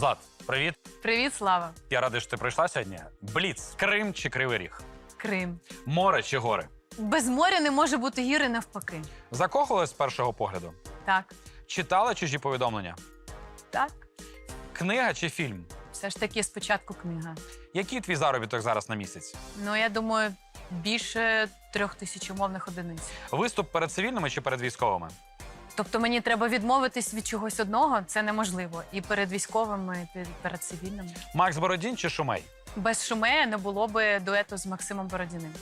Злат, привіт. Привіт, Слава. Я радий, що ти прийшла сьогодні. Бліц, Крим чи Кривий Ріг? Крим. Море чи гори? Без моря не може бути гіри навпаки. Закохувалась з першого погляду. Так, Читала чужі повідомлення? так. Книга чи фільм? Все ж таки спочатку книга. Який твій заробіток зараз на місяць? Ну, я думаю, більше трьох тисяч умовних одиниць. Виступ перед цивільними чи перед військовими? Тобто мені треба відмовитись від чогось одного, це неможливо. І перед військовими, і перед цивільними. Макс Бородін чи Шумей? Без шумея не було би дуету з Максимом Бородіним.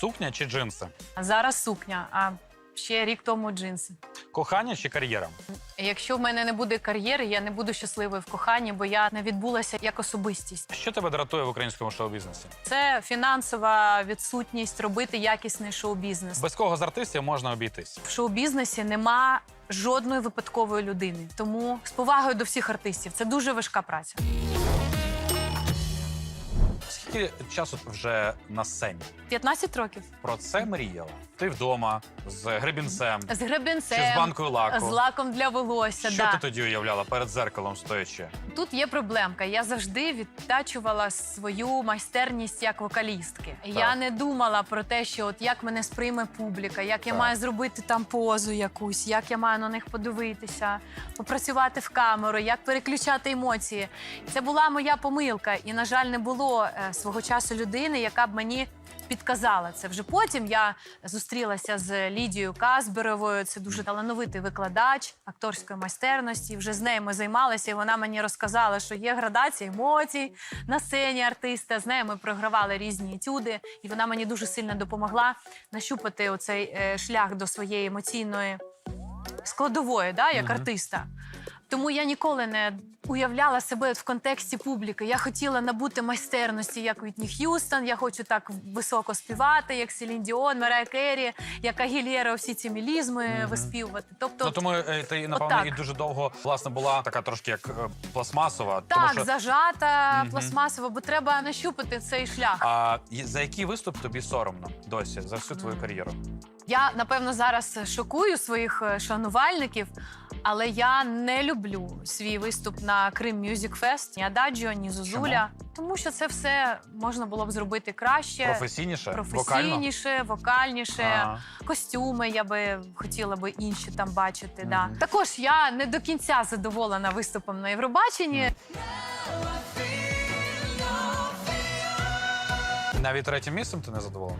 Сукня чи джинси? А зараз сукня, а ще рік тому джинси. Кохання чи кар'єра? Якщо в мене не буде кар'єри, я не буду щасливою в коханні, бо я не відбулася як особистість. Що тебе дратує в українському шоу-бізнесі? Це фінансова відсутність робити якісний шоу-бізнес. Без кого з артистів можна обійтись? В шоу-бізнесі нема жодної випадкової людини. Тому з повагою до всіх артистів це дуже важка праця. Скільки часу вже на сцені? 15 років Про це мріяла? Ти вдома з гребінцем з гребінцем, чи з банкою лаку? з лаком для волосся. Що да. ти тоді уявляла перед зеркалом стоячи? Тут є проблемка. Я завжди відтачувала свою майстерність як вокалістки. Я не думала про те, що от як мене сприйме публіка, як я Так. маю зробити там позу якусь, як я маю на них подивитися, попрацювати в камеру, як переключати емоції. Це була моя помилка, і на жаль, не було е, свого часу людини, яка б мені. Підказала це вже потім. Я зустрілася з Лідією Казберовою. Це дуже талановитий викладач акторської майстерності. Вже з нею ми займалися, і вона мені розказала, що є градація емоцій на сцені артиста. З нею ми програвали різні етюди, і вона мені дуже сильно допомогла нащупати оцей е, шлях до своєї емоційної складової, да, як артиста. Тому я ніколи не уявляла себе в контексті публіки. Я хотіла набути майстерності, як Вітні Х'юстон. Я хочу так високо співати, як Селін Діон, Мерай Керрі, як Агілєра, всі ці мелізми Мгм. виспівувати. Тобто, ну тому е, ти напевно отак. і дуже довго власне була така трошки як е, пластмасова. так, тому що зажата, Мгм. пластмасово, бо треба нащупати цей шлях. а за який виступ тобі соромно досі за всю твою Мгм. кар'єру? Я напевно зараз шокую своїх е, шанувальників, але я не люблю свій виступ на Крим Music Fest, ні Ададжіо, ні Зозуля. Тому що це все можна було б зробити краще, Професійніше, вокально? професійніше, вокальніше. Ага. Костюми я би хотіла би інші там бачити. Да. Також я не до кінця задоволена виступом на Євробаченні. Навіть третім місцем ти не задоволена?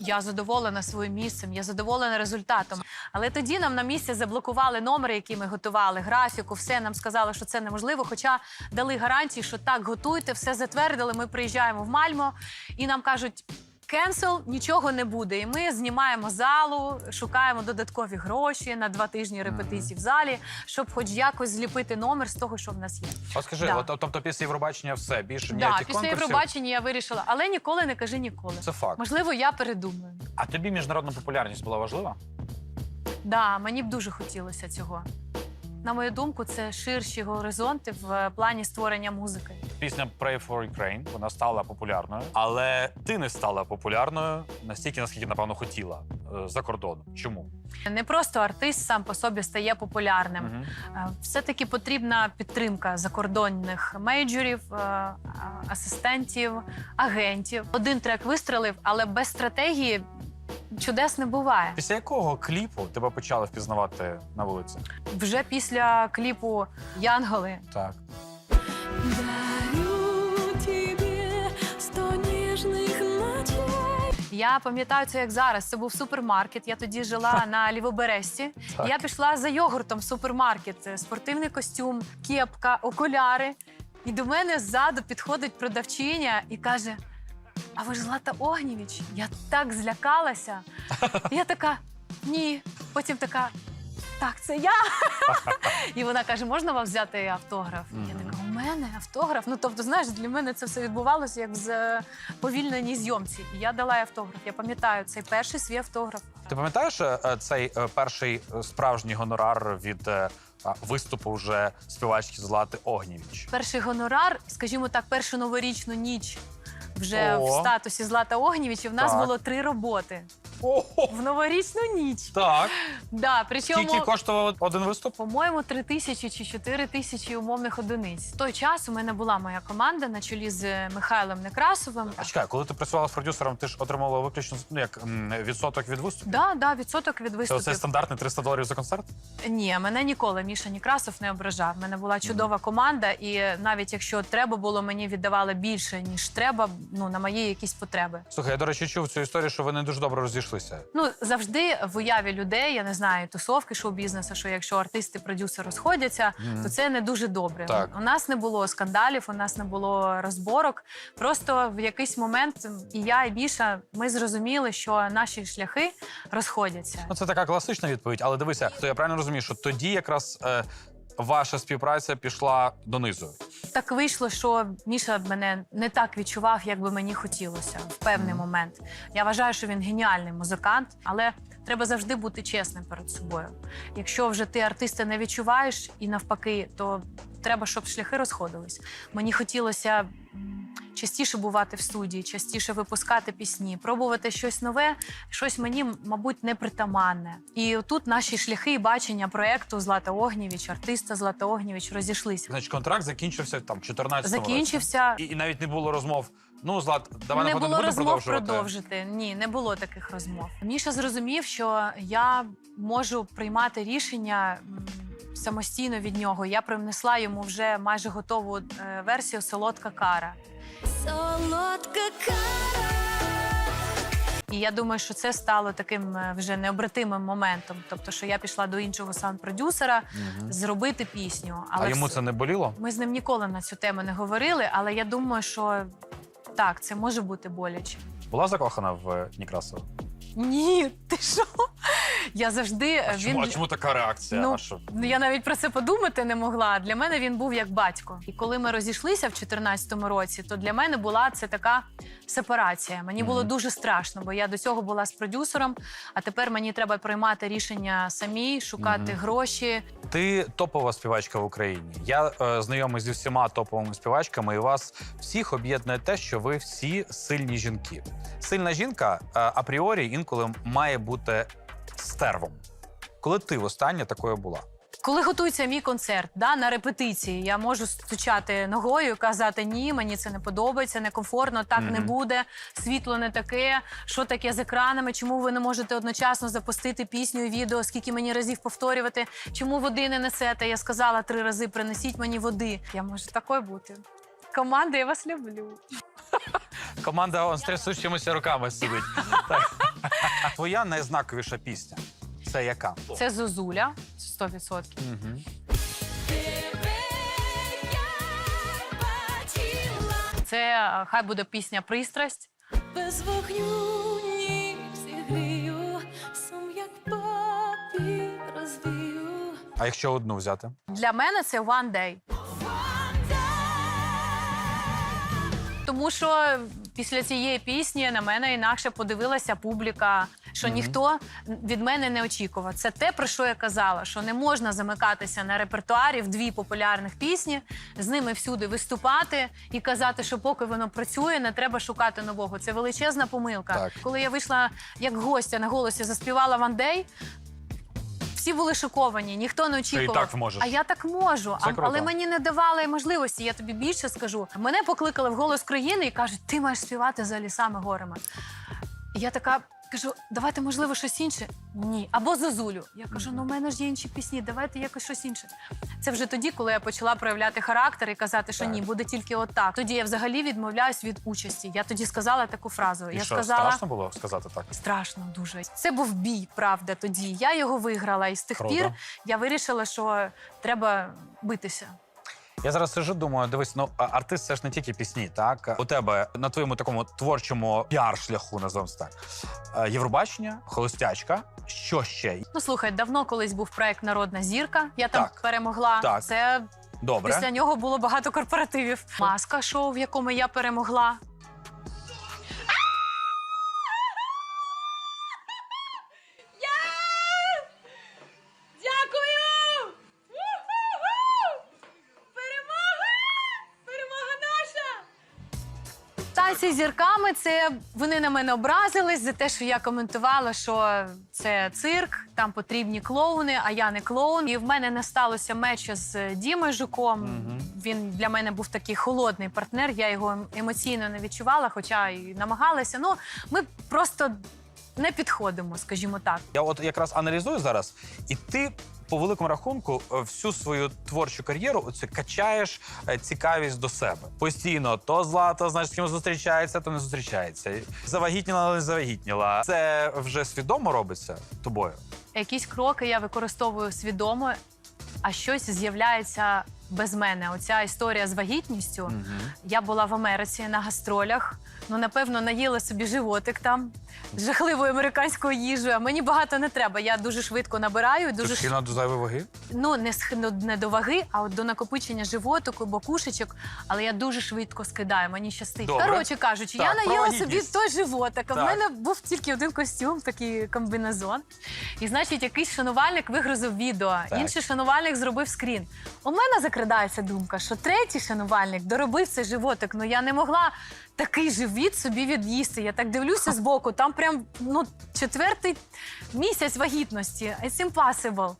Я задоволена своїм місцем, я задоволена результатом. Але тоді нам на місці заблокували номери, які ми готували, графіку, все нам сказали, що це неможливо. Хоча дали гарантії, що так готуйте, все затвердили. Ми приїжджаємо в Мальмо і нам кажуть. Кенсел нічого не буде. І ми знімаємо залу, шукаємо додаткові гроші на два тижні репетицій в залі, щоб хоч якось зліпити номер з того, що в нас є. От скажи, Да. от, тобто після Євробачення все більше Да, ніяких після конкурсів? Євробачення я вирішила, але ніколи не кажи ніколи. Це факт. Можливо, я передумаю. А тобі міжнародна популярність була важлива? Да, мені б дуже хотілося цього. На мою думку, це ширші горизонти в е, плані створення музики. Пісня Pray for Ukraine, вона стала популярною, але ти не стала популярною настільки, наскільки напевно хотіла е, за кордоном. Чому? Не просто артист сам по собі стає популярним. Мгм. Е, Все-таки потрібна підтримка закордонних мейджорів, асистентів, агентів. Один трек вистрелив, але без стратегії чудес не буває. Після якого кліпу тебе почали впізнавати на вулиці? Вже після кліпу Янголи Так. Дарю тебе сто нежных ночей. Я пам'ятаю це як зараз. Це був супермаркет. Я тоді жила на Лівобережці. Так. Я пішла за йогуртом в супермаркет. Спортивний костюм, кепка, окуляри. І до мене ззаду підходить продавчиня і каже: А ви ж Злата Огнєвіч? Я так злякалася. Я така ні. Потім така. Так, це я. І вона каже: можна вам взяти автограф? Я така, у мене автограф. Ну тобто, знаєш, для мене це все відбувалося як з е, повільненій зйомці. І я дала їй автограф. Я пам'ятаю цей перший свій автограф. Ти пам'ятаєш е, е, цей е, перший е, справжній гонорар від е, а, виступу вже співачки Злати Огнєвіч? Перший гонорар, скажімо так, першу новорічну ніч. Вже О. в статусі Злата Огнєвіч, і в нас Так. було три роботи. в новорічну ніч. Так. Да, причому, Скільки коштував один виступ? по-моєму, 3 тисячі чи 4 тисячі умовних одиниць. В той час у мене була моя команда на чолі з Михайлом Некрасовим. А чекай, коли ти працювала з продюсером, ти ж отримувала виключно ну, як м, відсоток від виступів? Да, да, відсоток від Це виступів. стандартний 300 доларів за концерт? Ні, мене ніколи Міша Некрасов не ображав. У мене була чудова команда, і навіть якщо треба було, мені віддавали більше ніж треба. Ну на мої якісь потреби. Слухай, я, до речі, чув цю історію, що ви не дуже добре розійшлися. Ну завжди в уяві людей, я не знаю, тусовки шоу-бізнесу, що якщо артисти, продюсери розходяться, то це не дуже добре. Так. У нас не було скандалів, у нас не було розборок. Просто в якийсь момент і я, і Міша, ми зрозуміли, що наші шляхи розходяться. Ну, це така класична відповідь, але дивися, то я правильно розумію, що тоді якраз е, ваша співпраця пішла донизу. Так вийшло, що Міша мене не так відчував, як би мені хотілося в певний момент. Я вважаю, що він геніальний музикант, але треба завжди бути чесним перед собою. Якщо вже ти артиста не відчуваєш і навпаки, то треба, щоб шляхи розходились. Мені хотілося. Частіше бувати в студії, частіше випускати пісні, пробувати щось нове, щось мені, мабуть, непритаманне. І тут наші шляхи і бачення проекту Злата Огнєвіч, артиста Злата Огнєвіч розійшлися. Значить, контракт закінчився там 14 Закінчився. І, і навіть не було розмов. Ну, Злат, давай не було розмов продовжувати. продовжити. Ні, не було таких розмов. Міша зрозумів, що я можу приймати рішення самостійно від нього. Я принесла йому вже майже готову е, версію солодка кара. Солодка кара. І я думаю, що це стало таким е, вже необратимим моментом. Тобто, що я пішла до іншого саунд-продюсера Мгм. зробити пісню. А йому це не боліло? ми з ним ніколи на цю тему не говорили, але я думаю, що так, це може бути боляче. Була закохана в е, Некрасова? Ні, ти що? Я завжди А, він чому, а чому така реакція? Ну, а що? Я навіть про це подумати не могла. Для мене він був як батько. І коли ми розійшлися в 2014 році, то для мене була це така сепарація. Мені було Мгм. дуже страшно, бо я до цього була з продюсером, а тепер мені треба приймати рішення самій, шукати Мгм. гроші. Ти топова співачка в Україні. Я е, знайомий зі всіма топовими співачками, і вас всіх об'єднує те, що ви всі сильні жінки. Сильна жінка е, апріорі інколи має бути стервом. Коли ти востаннє такою була? Коли готується мій концерт, да, на репетиції, я можу стучати ногою і казати: ні, мені це не подобається, некомфортно, так не буде, світло не таке, що таке з екранами, чому ви не можете одночасно запустити пісню і відео, скільки мені разів повторювати, чому води не несете? Я сказала три рази: принесіть мені води. Я можу такою бути. Команда, я вас люблю. Команда он з трясущимися руками сидить. Так. Твоя найзнаковіша пісня. Це яка? Це Зозуля 100%. Мгм. Тебе я бачила. Це хай буде пісня Пристрасть. Без вогню ніг зігрію, сум як папір розвію. А якщо одну взяти? Для мене це One Day. Тому що після цієї пісні на мене інакше подивилася публіка, що ніхто від мене не очікував. Це те, про що я казала: що не можна замикатися на репертуарі в дві популярних пісні, з ними всюди виступати і казати, що поки воно працює, не треба шукати нового. Це величезна помилка. Так. Коли я вийшла як гостя на голосі, заспівала Day, всі були шоковані, ніхто не очікував. так можеш. А я так можу. Це А, круто. але мені не давали можливості. Я тобі більше скажу. Мене покликали в голос країни і кажуть, ти маєш співати за лісами горами. Я така. Кажу, давайте, можливо, щось інше. Ні. Або Зозулю. Я кажу, ну в мене ж є інші пісні, давайте якось щось інше. Це вже тоді, коли я почала проявляти характер і казати, що ні, буде тільки отак. Тоді я взагалі відмовляюсь від участі. Я тоді сказала таку фразу. І я що, сказала, страшно було сказати так? Страшно дуже. Це був бій, правда, тоді. Я його виграла, і з тих Круто. пір я вирішила, що треба битися. Я зараз сижу, думаю, дивись, ну а- артист це ж не тільки пісні, так? У тебе на твоєму такому творчому піар-шляху, називаємо це так. е, Євробачення, холостячка. Що ще? Ну слухай, давно колись був проект Народна зірка. Я там Так. перемогла. Так. Це Добре. після нього було багато корпоративів. Маска шоу, в якому я перемогла. Зірками це вони на мене образились за те, що я коментувала, що це цирк, там потрібні клоуни, а я не клоун. І в мене не сталося меча з Дімою Жуком. Мгм. Він для мене був такий холодний партнер. Я його емоційно не відчувала, хоча й намагалася. Ну, ми просто не підходимо, скажімо так. Я от якраз аналізую зараз, і ти. По великому рахунку, е, всю свою творчу кар'єру оце качаєш е, цікавість до себе. Постійно то зла, то знаєш, з ким зустрічається, то не зустрічається. Завагітніла, не завагітніла. Це вже свідомо робиться тобою. Якісь кроки я використовую свідомо, а щось з'являється без мене. Оця історія з вагітністю. Я була в Америці на гастролях. Ну, напевно, наїла собі животик там жахливою американською їжею. А мені багато не треба. Я дуже швидко набираю. Дуже Дуже ш- схильна до зайвої ваги. ну не схильно не до ваги, а от до накопичення животику, бокушечок. Але я дуже швидко скидаю. Мені щастить. Добре. Коротше кажучи, Так, я наїла собі той животик. А в мене був тільки один костюм, такий комбінезон. І значить, якийсь шанувальник вигрузив відео, Так. інший шанувальник зробив скрін. У мене закрадається думка, що третій шанувальник доробив цей животик. Ну я не могла такий живіт собі від'їсти. Я так дивлюся збоку, там прям ну четвертий місяць вагітності. It's impossible.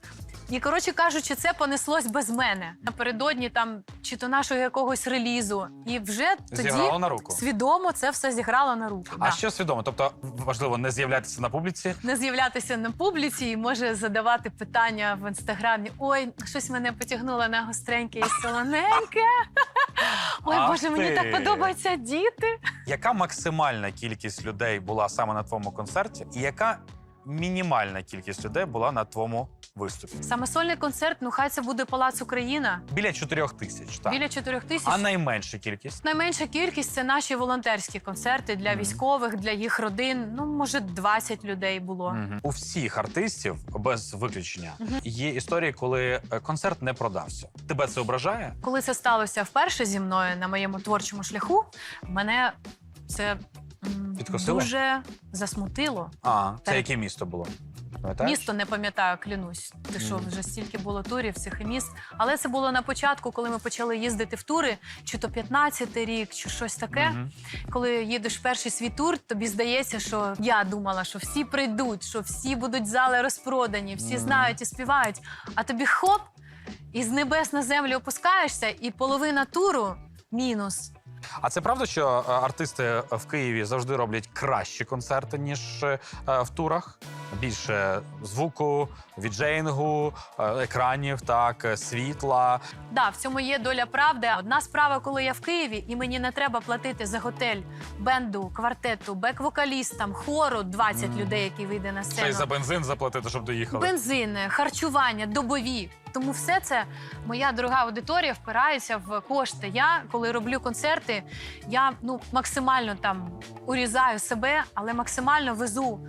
І коротше кажучи, це понеслось без мене напередодні там чи то нашого якогось релізу. І вже тоді Зіграло на руку. свідомо це все зіграло на руку. А да. що свідомо? Тобто важливо не з'являтися на публіці. Не з'являтися на публіці і може задавати питання в інстаграмі. Ой, щось мене потягнуло на гостреньке і солоненьке. Ой, Ах Боже, мені ти. так подобаються діти. Яка максимальна кількість людей була саме на твоєму концерті, і яка мінімальна кількість людей була на твоєму виступі? Саме сольний концерт, ну хай це буде Палац Україна. Біля чотирьох тисяч. Так. Біля чотирьох тисяч. А найменша кількість? Найменша кількість це наші волонтерські концерти для Мгм. військових, для їх родин. Ну, може, 20 людей було. Мгм. У всіх артистів без виключення Мгм. є історії, коли е, концерт не продався. Тебе це ображає? Коли це сталося вперше зі мною на моєму творчому шляху, мене це Підкосило? дуже засмутило. А це Так. яке місто було? Пам'ятаєш? Місто не пам'ятаю, клянусь. Ти що вже стільки було турів цих і міст. Але це було на початку, коли ми почали їздити в тури, чи то 15-й рік, чи щось таке. Мгм. Коли їдеш в перший свій тур, тобі здається, що я думала, що всі прийдуть, що всі будуть зали розпродані, всі знають і співають. А тобі хоп, і з небес на землю опускаєшся, і половина туру мінус. А це правда, що е, артисти в Києві завжди роблять кращі концерти, ніж е, в турах? Більше звуку, віджейнгу, е, екранів, так, е, світла. Да, в цьому є доля правди. Одна справа, коли я в Києві, і мені не треба платити за готель, бенду, квартету, бек-вокалістам, хору 20 Мгм. людей, які вийде на Ще й за бензин заплатити, щоб доїхали. Бензини, харчування, добові. Тому все це моя дорога аудиторія впирається в кошти. Я, коли роблю концерти, я ну максимально там урізаю себе, але максимально везу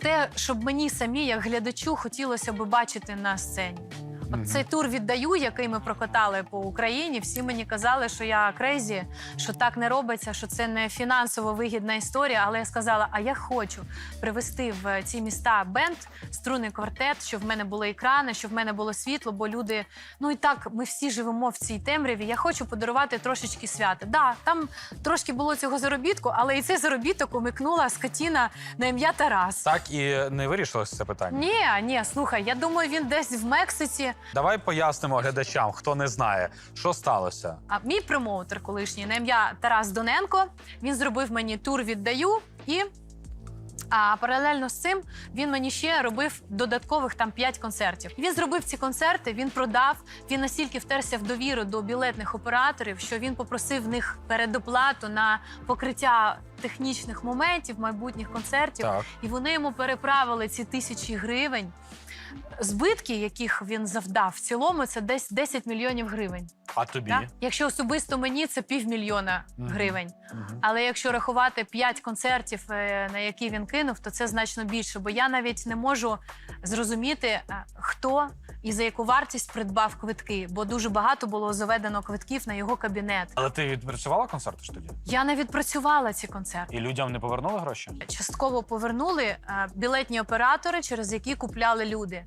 те, щоб мені самі, як глядачу, хотілося би бачити на сцені. От цей тур віддаю, який ми прокатали по Україні. Всі мені казали, що я крейзі, що так не робиться, що це не фінансово вигідна історія. Але я сказала: а я хочу привезти в ці міста бенд, струнний квартет, щоб в мене були екрани, щоб в мене було світло, бо люди, ну і так, ми всі живемо в цій темряві. Я хочу подарувати трошечки свята. Да, там трошки було цього заробітку, але і цей заробіток умикнула скотіна на ім'я Тарас. Так і не вирішилось це питання. Ні, ні, слухай, я думаю, він десь в Мексиці. Давай пояснимо глядачам, хто не знає, що сталося. А мій промоутер колишній на ім'я Тарас Доненко. Він зробив мені тур віддаю і. А паралельно з цим він мені ще робив додаткових там 5 концертів. Він зробив ці концерти, він продав. Він настільки втерся в довіру до білетних операторів, що він попросив в них передоплату на покриття технічних моментів майбутніх концертів. Так. І вони йому переправили ці тисячі гривень. Збитки, яких він завдав, в цілому це десь 10 мільйонів гривень. А тобі? Так? Якщо особисто мені це півмільйона Мгм. гривень. Мгм. Але якщо рахувати 5 концертів, е, на які він кинув, то це значно більше. Бо я навіть не можу зрозуміти, е, хто і за яку вартість придбав квитки, бо дуже багато було заведено квитків на його кабінет. Але ти відпрацювала концерти ж тоді? Я не відпрацювала ці концерти. І людям не повернули гроші? Частково повернули е, білетні оператори, через які купляли люди.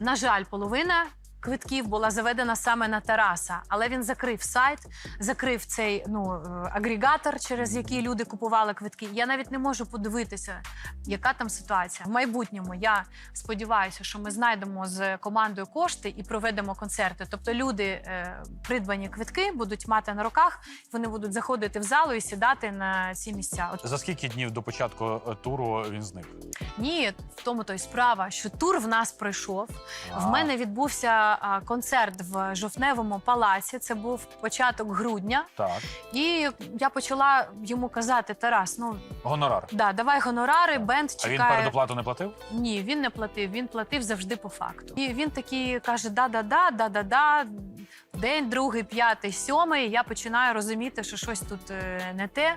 На жаль, половина квитків була заведена саме на Тараса, але він закрив сайт, закрив цей ну е, агрегатор, через який люди купували квитки. Я навіть не можу подивитися, яка там ситуація. В майбутньому я сподіваюся, що ми знайдемо з командою кошти і проведемо концерти. Тобто люди е, придбані квитки будуть мати на руках, вони будуть заходити в залу і сідати на ці місця. От За скільки днів до початку е, туру він зник? ні, в тому то й справа, що тур в нас пройшов. В А. мене відбувся а, концерт в жовтневому палаці. Це був початок грудня, Так. і я почала йому казати: Тарас, ну Гонорар. да, давай гонорари, бенд А він передоплату не платив? Ні, він не платив. Він платив завжди по факту. І він такий каже: да-да-да, да-да-да. День, другий, п'ятий, сьомий. Я починаю розуміти, що щось тут е, не те.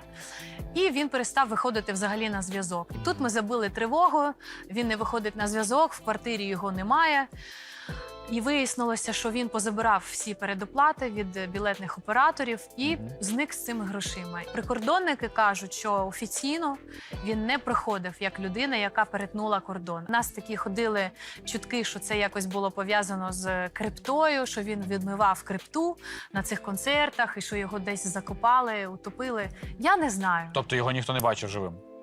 І він перестав виходити взагалі на зв'язок. І тут ми забили тривогу. Він не виходить на зв'язок, в квартирі його немає. І вияснилося, що він позабирав всі передоплати від білетних операторів і зник з цими грошима. Прикордонники кажуть, що офіційно він не приходив як людина, яка перетнула кордон. У нас такі ходили чутки, що це якось було пов'язано з криптою, що він відмивав крипту на цих концертах і що його десь закопали, утопили. Я не знаю. Тобто його ніхто не бачив живим.